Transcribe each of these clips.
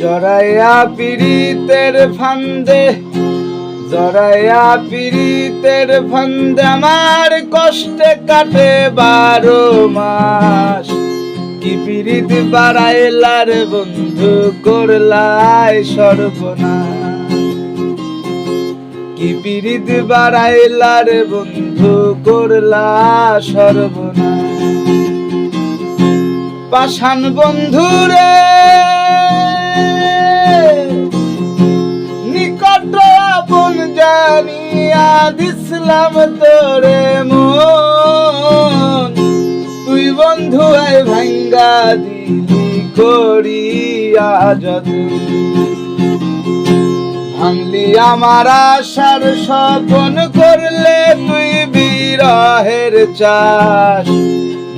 জড়াইয়া পীড়িতের ফান্দে জড়াইয়া পীড়িতের ফান্দে আমার কষ্টে কাটে বারো মাস। কি পীড়িত বাড়াইলার বন্ধু করলাই সর্বনাশ। কি পীড়িত বাড়াইলার বন্ধু করলা সর্বনাশ। পাষাণ বন্ধুরে জানিয়া দিসলাম তোরে মন। তুই বন্ধু আই ভাঙ্গা দিলি করিয়া যত ভাঙলি আমার আশার স্বপন করলে তুই বিরহের চাষ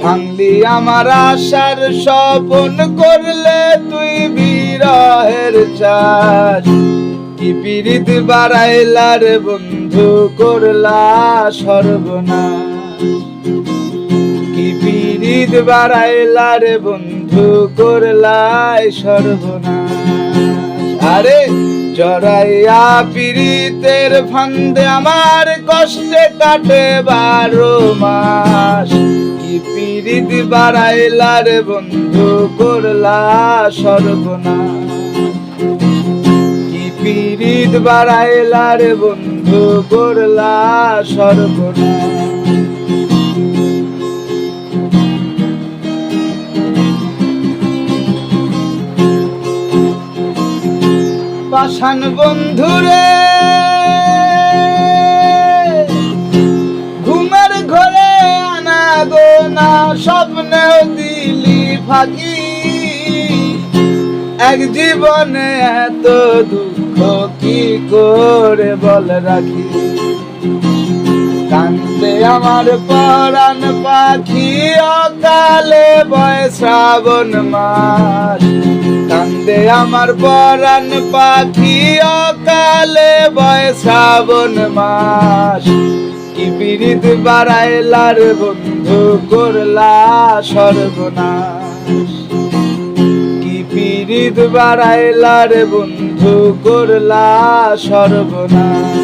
ভাঙলি আমার আশার স্বপন করলে তুই বিরহের চাষ কি পীড়িত বাড়াইলার বন্ধু করলা সর্বনাশ? কি পীড়িত বাড়াইলার বন্ধু করলাই সর্বনাশ? আরে, জড়াইয়া পীড়িতের ফান্দে আমার কষ্টে কাটে বারো মাস। কি পীড়িত বাড়াইলার বন্ধু করলা সর্বনাশ? কি পীড়িত বাড়াইলার বন্ধু করলা সর্বনাশ পাষাণ বন্ধুরে ঘুমের ঘরে আনা গো না স্বপ্নে দিলি ফাঁকি। এক জীবনে এত দুঃখ কি করে বল রাখি। কান্দে আমার পরাণ পাখি, অকালে বয় শ্রাবণ মাস। কান্দে আমার পরাণ পাখি, অকালে বয় শ্রাবণ মাস। কি পীড়িত বাড়াইলার বন্ধু করলা সর্বনাশ। কি পীড়িত বাড়াইলার বন্ধু, করলা সর্বনাশ।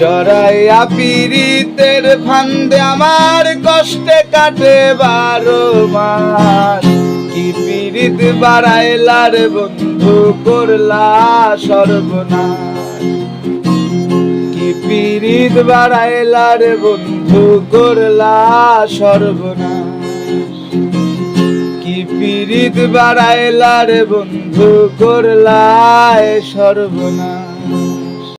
জড়াইয়া পীড়িতের ফান্দে আমার কষ্টে কাটে বারো মাস কি পীড়িত বাড়াইলার বন্ধু, করলা সর্বনাশ। কি পীড়িত বাড়াইলার বন্ধু, করলা সর্বনাশ। কি পীড়িত বাড়াইলার বন্ধু করলায় সর্বনাশ।